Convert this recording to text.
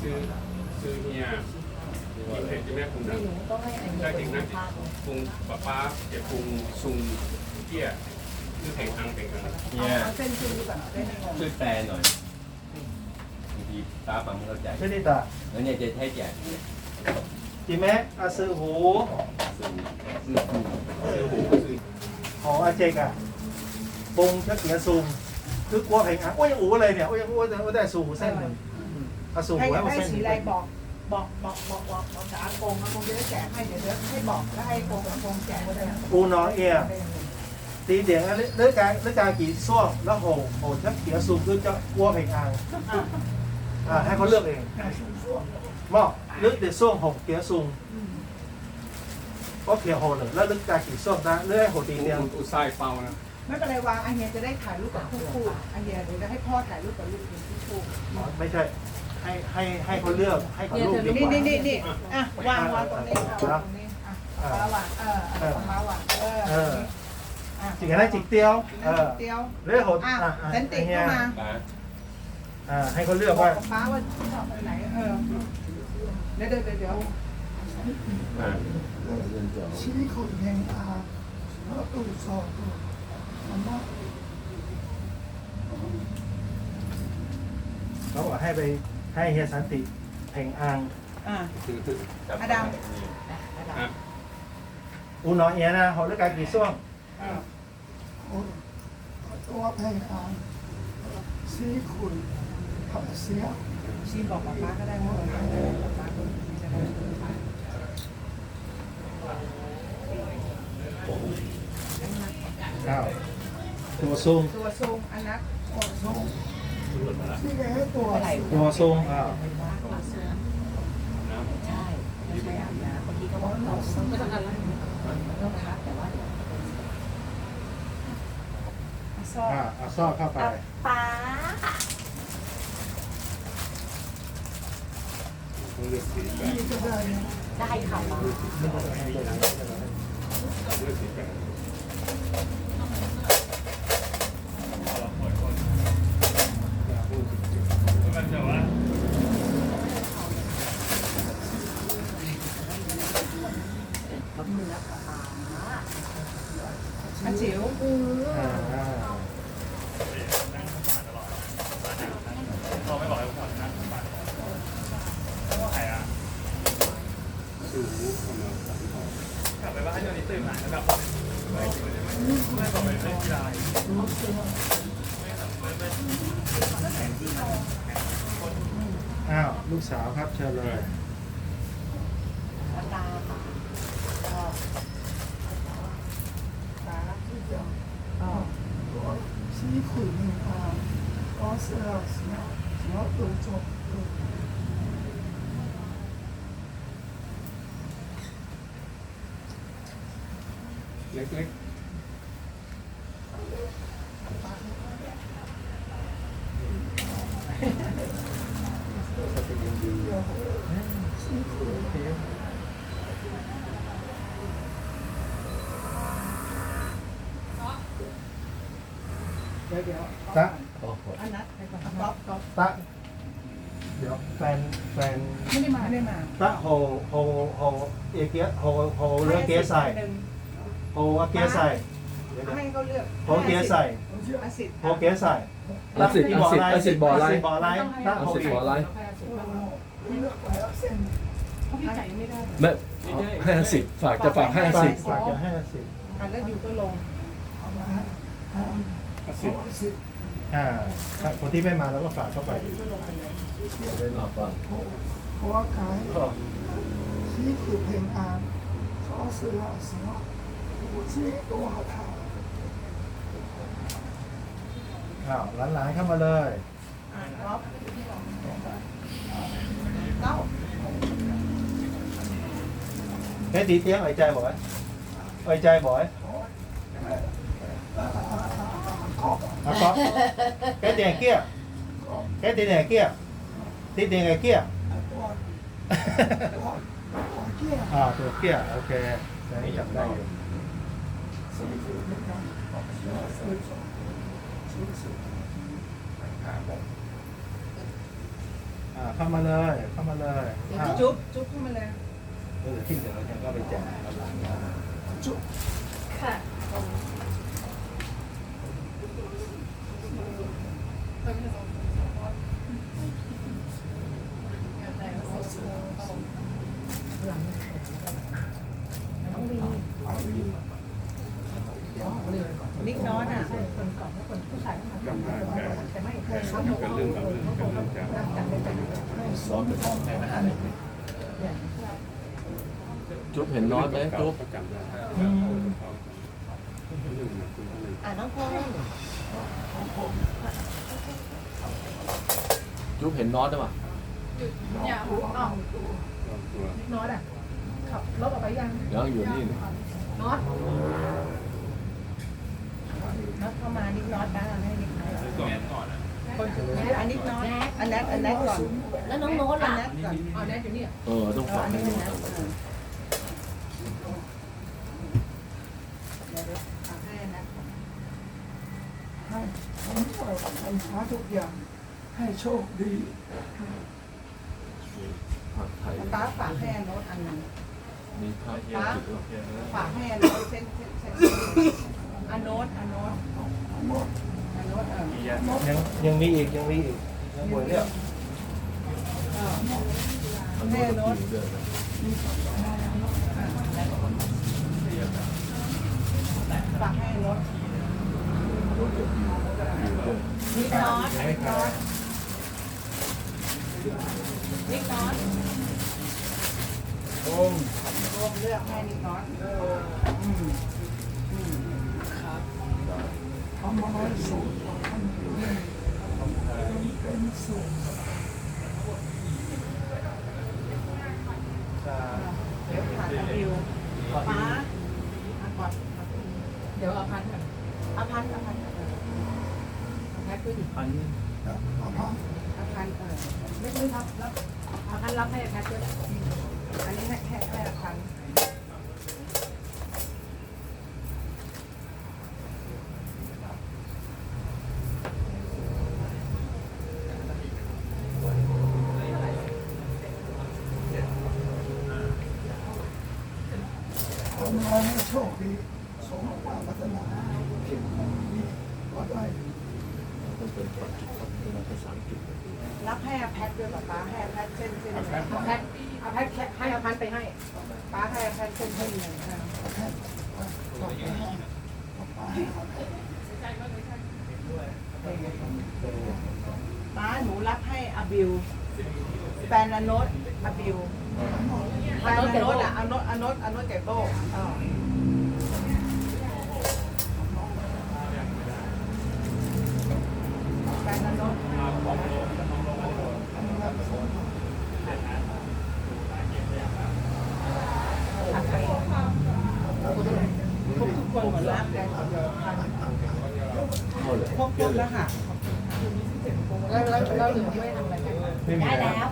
ซื้อซื้อเฮียกินเผ็ดที่แม่ปรุงนะหนูต้องให้อันนี้ได้เป็จรินงนะภาพปรุงป้าป้าเก็บปรุงซุงเกี้ยคือแข่งทางแข่งกันเนี่ยเอาเส้นชื่อดีกว่าเส้นงงช่วยแปลหน่อยบางทีป้าฟังไม่เข้าใจไม่ได้ตาแล้วเนี่ยจะให้แจกจีแม็กอาซือหูซึ่งซื้อหูซื้อ ของอาเจกอะปรุงชักเกียซุงคือกลัวแผงอะโอ้ยอูอะไรเนี่ยโอ้ยโอ้ยโอ้ยได้สูเส้นหนึ่ง เอาสูให้หัวอยากเอาได้เส้นหสีนึ่งอะไรบอกบอกบอกบอกบอกบอกจากอากงอากงจะได้แจกให้เดี๋ยวเดี๋ยวให้บอกแล้วให้โกงอากงแจกก็ได้อูน้อยเอียตีเดียงเลือกการเลือกการกี่ซ่วงแล้วโหโหชักเกียซุงคือจะกลัวแผงอ่างอ่าให้เขาเลือกเองหม้อลึกเดี๋ยวซ่วงหกเกียซุงก็เกียโหหนึ่งแล้วลึกการกี่ซ่วงนะเลือกให้โหตีเดียง อุตส่าห์เปล่านะไม่เป็นไรวางไอเฮียจะได้ถ่ายรูปกับคู่คู่ไอเฮียเดี๋ยวจะให้พ่อถ่ายรูปกับลูกเป็นคู่คู่ไม่ใช่ ให้ให้ให้เขาเลือกให้เขาลูกดีกว่า นี่นี่นี่อะวางวางตรงนี้ตรงนี้อะอ่มาวานเออเอาหวานเออจิกอะไรจิกเตียวเออเดียวเลือกเขาอะเซนติกเข้ามาอ่าให้เขาเลือกว่าป้าว่าชอบไปไหนเออเดี๋ยวเดี๋ยวเดี๋ยวชี้คนแห่งอาแล้วตูสอบธรรมะเขาบอกให้ไป ให้เฮสันติเพ่งอ่างอ่า อดัม อูหนอเอียนะหอลึกกากี่ส่วงอ่ตัวแพงอ่านสีขุนพระเสียชีบอกป้าก็ได้ว่าเก้าตัวซุ่มตัวทรงอนัก ออกทรง ตัวทรงอ่าใอาำบว่าญ่ต้องรเรช่ว่ซ่าอาซอกเข้าไปป๋าได้ค่ะ อ้าวลูกสาวครับเชิญเลย วันตาค่ะก็ป้าอ๋อ 七口平安，我是老师，什么都做过。 เล็ก เดี๋ยวเดี๋ยวตะโอ้โหอันนัดไปก่อนก๊อฟก๊อฟตะเดี๋ยวแฟนแฟนไม่ได้มาไม่ได้มาตะโหโหโหเอเกียโหโหเลือกเกียใส่โหเอาเกียใส่เดี๋ยวเดี๋ยวให้เขาเลือกโหเกียใส่อาสิทธิ์โหเกียใส่ ลักสิตลักษิตลักสิทธิ์ไรลักษิตบ่อไรถ้าลักโคษิตวิดบ่อไรไม่ห้าสิบฝากจะฝากห้าสิบฝากจะห้าสิบอันแล้วอยู่ก็ลงอ่าถ้าคนที่ไม่มาแล้วก็ฝากเข้าไปได้หลับบ้างเพราะว่าขายที่คือเพลงอานขอเสือเสือผู้ชี้ตัวหา อ้าวหลานๆเข้ามาเลยอะก๊อฟเก้า cái tí tiếng ở trai bỏi ở trai bỏi à, có cái tiền kia cái tiền này kia tí tiền này kia à thuộc kia ok đấy chậm đây 啊，อ่าเข้ามาเลย เข้ามาเลยอ่าจุ๊บจุ๊บขึ้นมาเลย เออที่เหลือเนี่ยก็ไปแจกกันหลังงานค่ะ นิกน้อยอะคนก่อนคนผู้ชายจำได้แต่แต่ไม่แต่เป็นเรื่องกับเรื่องเป็นเรื่องจากซ้อมจุ๊บเห็นน็อตไหมจุ๊บก็จำได้อ่าน้องพงจุ๊บเห็นน็อตได้ป่ะเนี่ยอ้าวตัวนิกน้อยอะขับรถออกไปยังยังอยู่นี่น็อตน็อตเข้ามานิกน้อยป้าให้นิกน้อยคนถืออันนิกน้อยอัน แนทอันแนทก่อนแล้วน้องโน้ตอันล่ะแนทก่อนอันแนทอยู่นี่เออต้องเออฝากอันให้นี้ดูเป็นแนทเออเดี๋ยวเดี๋ยวฝากให้อันแนทให้ผมเปิดไฟฟ้าทุกอย่าง ให้โชคดีผัดไทยป้าฝากให้อันโน้ตอันหนึงมีข้าวเย็นจุ๊บฝากให้อันโน้ตเส้นเส้นเส้นอันโน้ตอันโน้ตอันโน้ตเออยังยังมีอีกยังมีอีก ยังหวยเนี่ยอันก็กินด้วยนะฝากให้อันโน้ตรถเดี๋ยวกินกินด้วยนิกนอยนิกนอยนิกนอยโอ้มรวมเลือกให้นิกนอยอืมอืมทำอะไรสูตร เป็นสูตรอ่าเดี๋ยวผ่านกับวิวป้าอะก่อนเดี๋ยวเอาพันก่อนเอาพันเอาพันเอาพันขึ้นอันนี้เอาพังเอาพันเออไม่ต้องรับรับเอาพันรับให้แพทย์ด้วยอันนี้ให้ให้ให้เอาพันทำอะไรให้โชคดีสมความปรารถนาคิดดีก็ได้ต้องเป็นภาษาอังกฤษรับให้อาแพทด้วยป่ะป้าให้อาแพทเส้นเส้นอาแพทอาแพทให้อาพันไปให้ป้าให้อาแพทเส้นเส้นหนึ่งค่ะแค่ต้องไปให้ต้องไปให้เอาไปป้าหนูรับให้อบิวแฟนอโนตอบิว แฟนอโนตอะอโนตอโนตอโนตแกโต้เออแฟนอโนตทุกคนหมดรับกันเข้าเลยครบครบแล้วค่ะแล้วแล้วแล้วเหลือไม่ทำอะไรกัน ไม่มีได้แล้วแล้วป๋า